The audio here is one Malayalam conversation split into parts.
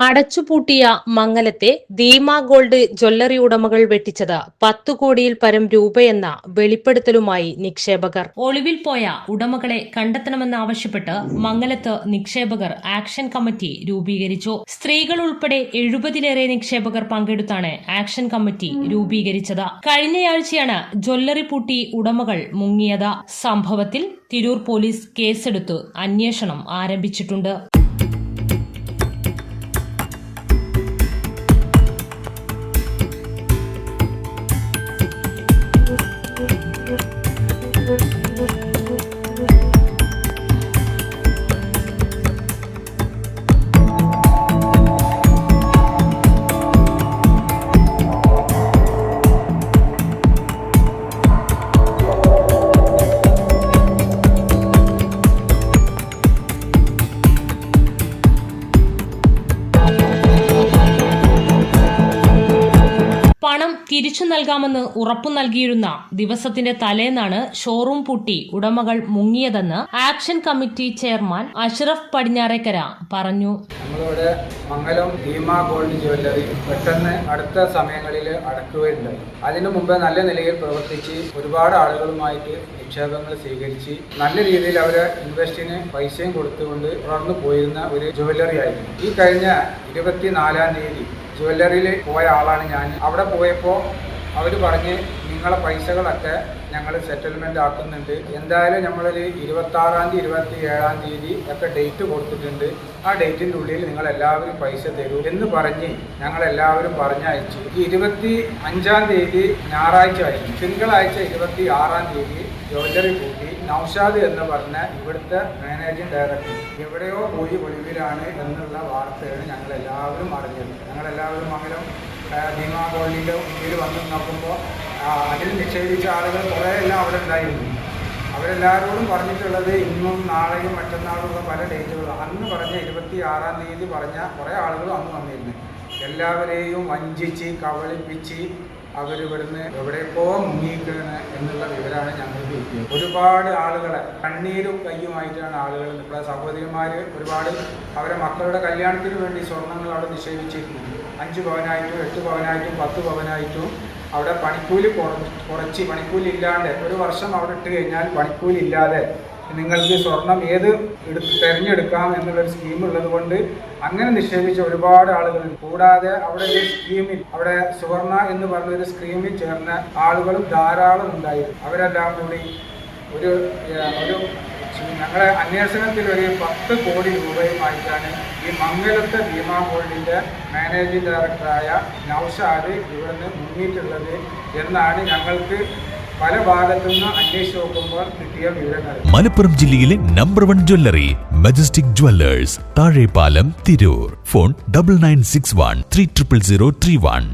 അടച്ചുപൂട്ടിയ മംഗലത്തെ ദീമ ഗോൾഡ് ജ്വല്ലറി ഉടമകൾ വെട്ടിച്ചത് പത്തു കോടിയിൽ പരം രൂപയെന്ന വെളിപ്പെടുത്തലുമായി നിക്ഷേപകർ. ഒളിവിൽ പോയ ഉടമകളെ കണ്ടെത്തണമെന്നാവശ്യപ്പെട്ട് മംഗലത്ത് നിക്ഷേപകർ ആക്ഷൻ കമ്മിറ്റി രൂപീകരിച്ചു. സ്ത്രീകൾ ഉൾപ്പെടെ എഴുപതിലേറെ നിക്ഷേപകർ പങ്കെടുത്താണ് ആക്ഷൻ കമ്മിറ്റി രൂപീകരിച്ചത്. കഴിഞ്ഞയാഴ്ചയാണ് ജ്വല്ലറി പൂട്ടി ഉടമകൾ മുങ്ങിയത്. സംഭവത്തിൽ തിരൂർ പോലീസ് കേസെടുത്ത് അന്വേഷണം ആരംഭിച്ചിട്ടുണ്ട്. തിരിച്ചു നൽകാമെന്ന് ഉറപ്പു നൽകിയിരുന്ന ദിവസത്തിന്റെ തലേന്നാണ് ഷോറൂം പൂട്ടി ഉടമകൾ മുങ്ങിയതെന്ന് action committee chairman Ashraf Padinjarekkara പറഞ്ഞു. നമ്മളിവിടെ മംഗലം ഭീമ ഗോൾഡ് ജ്വല്ലറി പെട്ടെന്ന് അടുത്ത സമയങ്ങളിൽ അടക്കുകയുണ്ടായി. അതിനു മുമ്പ് നല്ല നിലയിൽ പ്രവർത്തിച്ച് ഒരുപാട് ആളുകളുമായിട്ട് നിക്ഷേപങ്ങൾ സ്വീകരിച്ച് നല്ല രീതിയിൽ അവരെ ഇൻവെസ്റ്റിന് പൈസയും കൊടുത്തുകൊണ്ട് തുടർന്ന് പോയിരുന്ന ഒരു ജ്വല്ലറി ആയിരുന്നു ഈ കഴിഞ്ഞ ഇരുപത്തിനാലാം തീയതി ജ്വല്ലറിയിൽ പോയ ആളാണ് ഞാൻ അവിടെ പോയപ്പോൾ അവർ പറഞ്ഞ് നിങ്ങളെ പൈസകളൊക്കെ ഞങ്ങൾ സെറ്റിൽമെന്റ് ആക്കുന്നുണ്ട്. എന്തായാലും നമ്മളൊരു ഇരുപത്തി ആറാം തീയതി ഇരുപത്തി ഏഴാം തീയതി ഒക്കെ ഡേറ്റ് കൊടുത്തിട്ടുണ്ട്. ആ ഡേറ്റിന്റെ ഉള്ളിൽ നിങ്ങൾ എല്ലാവരും പൈസ തരൂ എന്ന് പറഞ്ഞ് ഞങ്ങളെല്ലാവരും പറഞ്ഞയച്ചു. ഇരുപത്തി അഞ്ചാം തീയതി ഞായറാഴ്ച ആയിരുന്നു. തിങ്കളാഴ്ച ഇരുപത്തി ആറാം തീയതി ജ്വല്ലറി കൂട്ടി നൌഷാദ് എന്ന് പറഞ്ഞ ഇവിടുത്തെ മാനേജിംഗ് ഡയറക്ടർ എവിടെയോ പോയി ഒഴിവിലാണ് എന്നുള്ള വാർത്തയാണ് ഞങ്ങൾ എല്ലാവരും അറിഞ്ഞത് ഞങ്ങളെല്ലാവരും അങ്ങനെ ഭീമാ കോളനിയുടെ മുന്നിൽ വന്ന് നോക്കുമ്പോൾ അതിൽ നിക്ഷേപിച്ച ആളുകൾ കുറേ എല്ലാം അവിടെ ഉണ്ടായിരുന്നു. അവരെല്ലാവരോടും പറഞ്ഞിട്ടുള്ളത് ഇന്നും നാളെയും മറ്റന്നാളുള്ള പല ഡേറ്റുകളും. അന്ന് പറഞ്ഞ ഇരുപത്തി ആറാം തീയതി പറഞ്ഞ കുറേ ആളുകളും അന്ന് വന്നിരുന്നു. എല്ലാവരെയും വഞ്ചിച്ച് കവളിപ്പിച്ച് അവരിവിടുന്ന് എവിടെയൊക്കെ മുങ്ങിയിരിക്കുകയാണ് എന്നുള്ള വിവരമാണ് ഞങ്ങൾക്ക് കിട്ടിയത് ഒരുപാട് ആളുകളെ കണ്ണീരും കയ്യുമായിട്ടാണ് ആളുകൾ ഇവിടെ സഹോദരിമാർ ഒരുപാട് അവരെ മക്കളുടെ കല്യാണത്തിന് വേണ്ടി സ്വർണങ്ങൾ അവിടെ നിക്ഷേപിച്ചിരുന്നു അഞ്ച് പവനായിട്ടും എട്ട് പവനായിട്ടും പത്ത് പവനായിട്ടും അവിടെ പണിക്കൂലി കുറച്ച് പണിക്കൂലി ഇല്ലാണ്ട് ഒരു വർഷം അവിടെ ഇട്ട് കഴിഞ്ഞാൽ പണിക്കൂലി ഇല്ലാതെ നിങ്ങൾക്ക് സ്വർണം ഏത് എടുത്ത് തിരഞ്ഞെടുക്കാം എന്നുള്ളൊരു സ്കീം ഉള്ളത് കൊണ്ട് അങ്ങനെ നിക്ഷേപിച്ച ഒരുപാട് ആളുകൾ കൂടാതെ അവിടെ ഒരു സ്കീമിൽ അവിടെ സുവർണ എന്ന് പറഞ്ഞ ഒരു സ്കീമിൽ ചേർന്ന ആളുകളും ധാരാളം ഉണ്ടായിരുന്നു. അവരെല്ലാം കൂടി ഒരു ഒരു ഞങ്ങളെ അന്വേഷണത്തിൽ ഒരു പത്ത് കോടി രൂപയുമായിട്ടാണ് ഈ മംഗലത്തെ ഭീമാ ഗോൾഡിന്റെ മാനേജിംഗ് ഡയറക്ടറായ നൌഷാദ് ഇവിടുന്ന് മുങ്ങിയിട്ടുള്ളത് എന്നാണ് ഞങ്ങൾക്ക് മലപ്പുറം ജില്ലയിലെ number one jewellery Majestic Jewellers Thazhepalam Tirur. Phone double nine six one three triple zero three one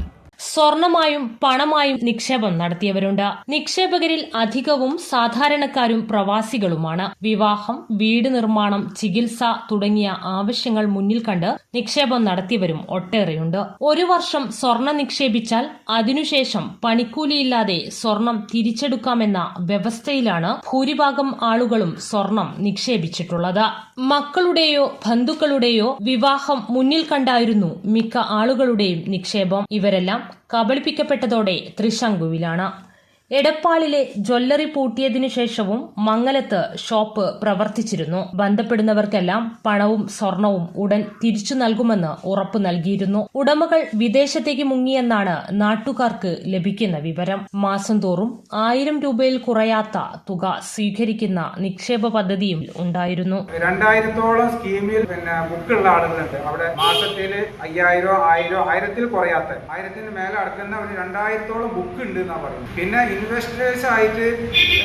സ്വർണമായും പണമായും നിക്ഷേപം നടത്തിയവരുണ്ട്. നിക്ഷേപകരിൽ അധികവും സാധാരണക്കാരും പ്രവാസികളുമാണ്. വിവാഹം വീട് നിർമ്മാണം ചികിത്സ തുടങ്ങിയ ആവശ്യങ്ങൾ മുന്നിൽ കണ്ട് നിക്ഷേപം നടത്തിയവരും ഒട്ടേറെയുണ്ട്. ഒരു വർഷം സ്വർണം നിക്ഷേപിച്ചാൽ അതിനുശേഷം പണിക്കൂലിയില്ലാതെ സ്വർണം തിരിച്ചെടുക്കാമെന്ന വ്യവസ്ഥയിലാണ് ഭൂരിഭാഗം ആളുകളും സ്വർണം നിക്ഷേപിച്ചിട്ടുള്ളത്. മക്കളുടെയോ ബന്ധുക്കളുടെയോ വിവാഹം മുന്നിൽ കണ്ടായിരുന്നു മിക്ക ആളുകളുടെയും നിക്ഷേപം. ഇവരെല്ലാം കബളിപ്പിക്കപ്പെട്ടതോടെ ത്രിശങ്കുവിലാണ് എടപ്പാളിലെ ജ്വല്ലറി പൂട്ടിയതിനു ശേഷവും മംഗലത്ത് ഷോപ്പ് പ്രവർത്തിച്ചിരുന്നു. ബന്ധപ്പെടുന്നവർക്കെല്ലാം പണവും സ്വർണവും ഉടൻ തിരിച്ചു നൽകുമെന്ന് ഉറപ്പു നൽകിയിരുന്നു. ഉടമകൾ വിദേശത്തേക്ക് മുങ്ങിയെന്നാണ് നാട്ടുകാർക്ക് ലഭിക്കുന്ന വിവരം. മാസം തോറും ആയിരം രൂപയിൽ കുറയാത്ത തുക സ്വീകരിക്കുന്ന നിക്ഷേപ പദ്ധതിയും ഉണ്ടായിരുന്നു. രണ്ടായിരത്തോളം സ്കീമിൽ പിന്നെ ബുക്കുള്ള ആളുകളുണ്ട്. അവിടെ മാസത്തിൽ അയ്യായിരോ ആയിരോ ആയിരത്തിൽ കുറയാത്ത. ആയിരത്തിന് മേലെ അടക്കുന്ന ഒരു രണ്ടായിരത്തോളം ബുക്ക് ഉണ്ട് എന്നാ പറയുന്നത്. പിന്നെ ഇൻവെസ്റ്റേഴ്സ് ആയിട്ട്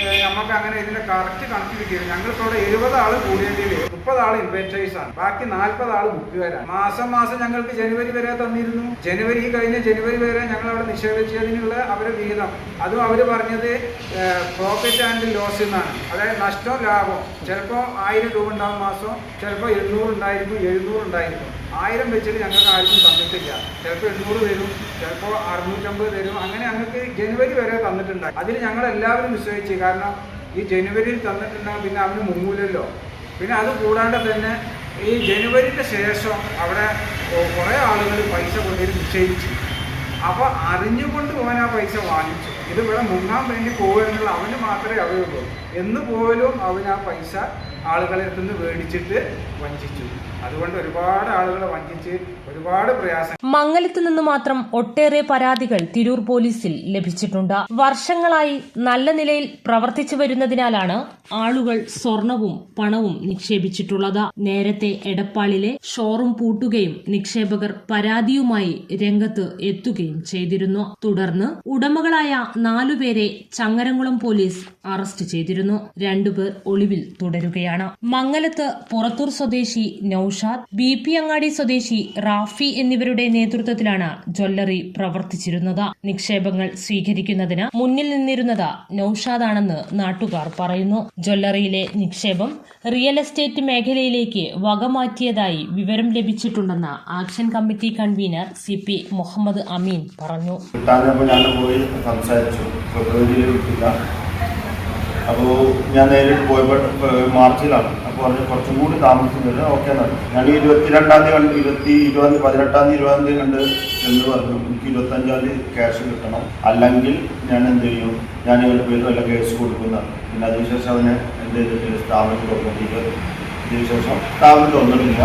ഏഹ്, നമുക്ക് അങ്ങനെ ഇതിന്റെ കറക്റ്റ് കണക്ട് കിട്ടിയത് ഞങ്ങൾക്ക് അവിടെ എഴുപത് ആൾ കൂടേണ്ടതിൽ മുപ്പത് ആൾ ഇൻവെസ്റ്റേഴ്സ് ആണ്. ബാക്കി നാൽപ്പത് ആൾ ബുക്കുകാരാണ് മാസം മാസം ഞങ്ങൾക്ക് ജനുവരി വരെ തന്നിരുന്നു. ജനുവരി കഴിഞ്ഞ ജനുവരി വരെ ഞങ്ങൾ അവിടെ നിക്ഷേപിച്ചതിനുള്ള അവരെ വിഹിതം. അതും അവർ പറഞ്ഞത് പ്രോഫിറ്റ് ആൻഡ് ലോസ് എന്നാണ്. അതായത് നഷ്ടവും ലാഭം. ചിലപ്പോൾ ആയിരം രൂപ ഉണ്ടാകും മാസം ചിലപ്പോൾ എണ്ണൂറ് ഉണ്ടായിരിക്കും എഴുന്നൂറ് ഉണ്ടായിരിക്കും. ആയിരം വെച്ചിട്ട് ഞങ്ങൾക്ക് ആർക്കും തന്നിട്ടില്ല. ചിലപ്പോൾ എണ്ണൂറ് തരും ചിലപ്പോൾ അറുന്നൂറ്റമ്പത് തരും അങ്ങനെ ഞങ്ങൾക്ക് ജനുവരി വരെ തന്നിട്ടുണ്ടായി. അതിൽ ഞങ്ങൾ എല്ലാവരും വിശ്വസിച്ച്. കാരണം ഈ ജനുവരിയിൽ തന്നിട്ടുണ്ടെങ്കിൽ പിന്നെ അവന് മുങ്ങൂലല്ലോ. പിന്നെ അത് കൂടാണ്ട് തന്നെ ഈ ജനുവരിക്ക് ശേഷം അവിടെ കുറേ ആളുകൾ പൈസ കൊണ്ടുവരും നിക്ഷേപിച്ചു അപ്പോൾ അറിഞ്ഞുകൊണ്ട് പോകാൻ ആ പൈസ വാങ്ങിച്ചു. ഇത് ഇവിടെ മുങ്ങാൻ വേണ്ടി പോകുമെന്നുള്ള അവന് മാത്രമേ അറിയുള്ളൂ. എന്ന് പോലും അവൻ ആ പൈസ ആളുകളെ അടുത്തുനിന്ന് മേടിച്ചിട്ട് വഞ്ചിച്ചു. അതുകൊണ്ട് ഒരുപാട് ആളുകളെ വഞ്ചിച്ച് ഒരുപാട് പ്രയാസം. മംഗലത്ത് നിന്ന് മാത്രം ഒട്ടേറെ പരാതികൾ തിരൂർ പോലീസിൽ ലഭിച്ചിട്ടുണ്ട്. വർഷങ്ങളായി നല്ല നിലയിൽ പ്രവർത്തിച്ചു വരുന്നതിനാലാണ് ആളുകൾ സ്വർണവും പണവും നിക്ഷേപിച്ചിട്ടുള്ളത്. നേരത്തെ എടപ്പാളിലെ ഷോറൂം പൂട്ടുകയും നിക്ഷേപകർ പരാതിയുമായി രംഗത്ത് എത്തുകയും ചെയ്തിരുന്നു. തുടർന്ന് ഉടമകളായ നാലുപേരെ ചങ്ങരംകുളം പോലീസ് അറസ്റ്റ് ചെയ്തിരുന്നു. രണ്ടുപേർ ഒളിവിൽ തുടരുകയാണ്. മംഗലത്ത് പുറത്തൂർ സ്വദേശി നൌഷാദ് ബി പി അങ്ങാടി സ്വദേശി റാഫി എന്നിവരുടെ നേതൃത്വത്തിലാണ് ജ്വല്ലറി പ്രവർത്തിച്ചിരുന്നത്. നിക്ഷേപങ്ങൾ സ്വീകരിക്കുന്നതിന് മുന്നിൽ നിന്നിരുന്നത് നൌഷാദാണെന്ന് നാട്ടുകാർ പറയുന്നു. ജ്വല്ലറിയിലെ നിക്ഷേപം റിയൽ എസ്റ്റേറ്റ് മേഖലയിലേക്ക് വകമാറ്റിയതായി വിവരം ലഭിച്ചിട്ടുണ്ടെന്ന് action committee convener C P Muhammad Ameen പറഞ്ഞു കിട്ടാനപ്പോൾ ഞാൻ പോയി സംസാരിച്ചു ഫെബ്രുവരിയിൽ കിട്ടില്ല അപ്പോൾ ഞാൻ നേരിട്ട് പോയപ്പോൾ മാർച്ചിലാണ്. അപ്പോൾ പറഞ്ഞു കുറച്ചും കൂടി താമസിക്കുന്നത് ഓക്കെ എന്നാണ് ഞാൻ ഇരുപത്തിരണ്ടാം തീയതി കണ്ട് ഇരുപത്തി ഇരുപതാം തീയതി പതിനെട്ടാം തീയതി ഇരുപതാം തീയതി കണ്ട് എന്ന് പറഞ്ഞു എനിക്ക് ഇരുപത്തഞ്ചാം തീയതി ക്യാഷ് കിട്ടണം. അല്ലെങ്കിൽ ഞാൻ എന്ത് ചെയ്യും? ഞാൻ ഇവരുടെ പേര് വല്ല കേസ് കൊടുക്കുന്നതാണ് പിന്നെ അതിനുശേഷം അവനെ ചെയ്തിട്ട് സ്ഥാപനം തുറന്നിട്ടില്ല ഇതിനുശേഷം സ്ഥാപനം തുറന്നിട്ടില്ല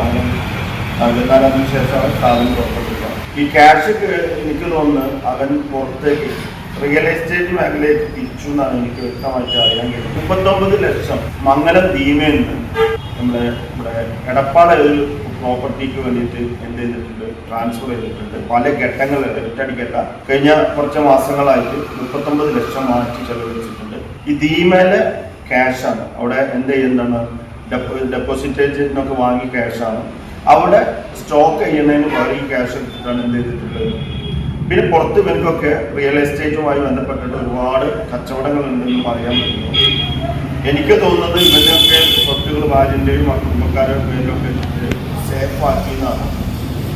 അതിന് അതിനുശേഷം അവൻ സ്ഥാപനം തുറന്നിട്ടില്ല ഈ ക്യാഷ് എനിക്ക് തോന്നുന്നു അവൻ പുറത്തേക്ക് റിയൽ എസ്റ്റേറ്റ് മേഖലയിലേക്ക് തിരിച്ചു എന്നാണ് എനിക്ക് വ്യക്തമായിട്ട് അറിയാൻ കഴിയും മുപ്പത്തൊമ്പത് ലക്ഷം മംഗലം ധീമയിൽ നിന്ന് നമ്മുടെ നമ്മുടെ എടപ്പാളെ ഒരു പ്രോപ്പർട്ടിക്ക് വേണ്ടിയിട്ട് എന്ത് ചെയ്തിട്ടുണ്ട്? ട്രാൻസ്ഫർ ചെയ്തിട്ടുണ്ട്. പല ഘട്ടങ്ങളിൽ ഒറ്റയടിക്കല്ല കഴിഞ്ഞ കുറച്ച് മാസങ്ങളായിട്ട് മുപ്പത്തൊമ്പത് ലക്ഷം മാറ്റി ചെലവഴിച്ചിട്ടുണ്ട്. ഈ ധീമയിലെ ക്യാഷാണ് അവിടെ എന്ത് ചെയ്യുന്നതാണ്? ഡെപ്പോസിറ്റേജിനൊക്കെ വാങ്ങി ക്യാഷാണ് അവിടെ സ്റ്റോക്ക് ചെയ്യുന്നതിന് പകരം ഈ ക്യാഷ് എടുത്തിട്ടാണ് എന്ത് ചെയ്തിട്ടുള്ളത്? പിന്നെ പുറത്ത് ഇവർക്കൊക്കെ റിയൽ എസ്റ്റേറ്റുമായി ബന്ധപ്പെട്ടിട്ട് ഒരുപാട് കച്ചവടങ്ങൾ ഉണ്ടെന്ന് അറിയാൻ പറ്റുന്നു. എനിക്ക് തോന്നുന്നത് ഇവരുടെയൊക്കെ സ്വത്തുകൾ ഭാര്യന്റെയും കുടുംബക്കാരുടെ പേരിലൊക്കെ സേഫ് ആക്കിയെന്നാണ്.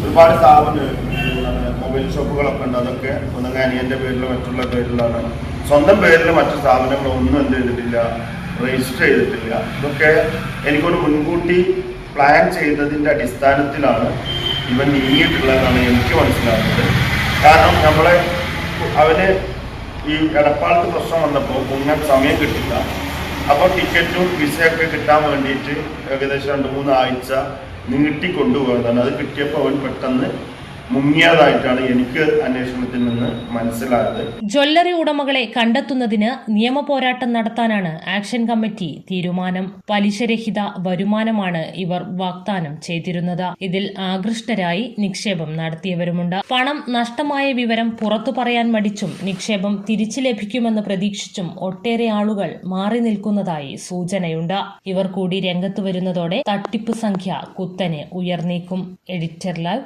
ഒരുപാട് സ്ഥാപനം മൊബൈൽ ഷോപ്പുകളൊക്കെ ഉണ്ട്. അതൊക്കെ ഒന്നെങ്കിൽ അനിയന്റെ പേരിലോ മറ്റുള്ള പേരിലാണ്. സ്വന്തം പേരിൽ മറ്റു സ്ഥാപനങ്ങളൊന്നും എന്ത് ചെയ്തിട്ടില്ല രജിസ്റ്റർ ചെയ്തിട്ടില്ല. ഇതൊക്കെ എനിക്കൊരു മുൻകൂട്ടി പ്ലാൻ ചെയ്തതിന്റെ അടിസ്ഥാനത്തിലാണ് ഇവൻ നീങ്ങിയിട്ടുള്ളതെന്നാണ് എനിക്ക് മനസ്സിലാക്കുന്നത് കാരണം നമ്മളെ അവന് ഈ എടപ്പാളത്ത് പ്രശ്നം വന്നപ്പോൾ മുങ്ങാൻ സമയം കിട്ടില്ല. അപ്പോൾ ടിക്കറ്റും വിസയൊക്കെ കിട്ടാൻ വേണ്ടിയിട്ട് ഏകദേശം രണ്ട് മൂന്ന് ആഴ്ച നീട്ടി കൊണ്ടുപോയതാണ് അത് കിട്ടിയപ്പോൾ അവൻ പെട്ടെന്ന് മുങ്ങിയതായിട്ടാണ് എനിക്ക് അന്വേഷണത്തിൽ നിന്ന് മനസ്സിലായത്. ജ്വല്ലറി ഉടമകളെ കണ്ടെത്തുന്നതിന് നിയമ പോരാട്ടം നടത്താനാണ് ആക്ഷൻ കമ്മിറ്റി തീരുമാനം. പലിശരഹിത വരുമാനമാണ് ഇവർ വാഗ്ദാനം ചെയ്തിരുന്നത്. ഇതിൽ ആകൃഷ്ടരായി നിക്ഷേപം നടത്തിയവരുമുണ്ട്. പണം നഷ്ടമായ വിവരം പുറത്തു പറയാൻ മടിച്ചും നിക്ഷേപം തിരിച്ചു ലഭിക്കുമെന്ന് പ്രതീക്ഷിച്ചും ഒട്ടേറെ ആളുകൾ മാറി നിൽക്കുന്നതായി സൂചനയുണ്ട്. ഇവർ കൂടി രംഗത്ത് വരുന്നതോടെ തട്ടിപ്പ് സംഖ്യ കുത്തനെ ഉയർന്നേക്കും. Editor live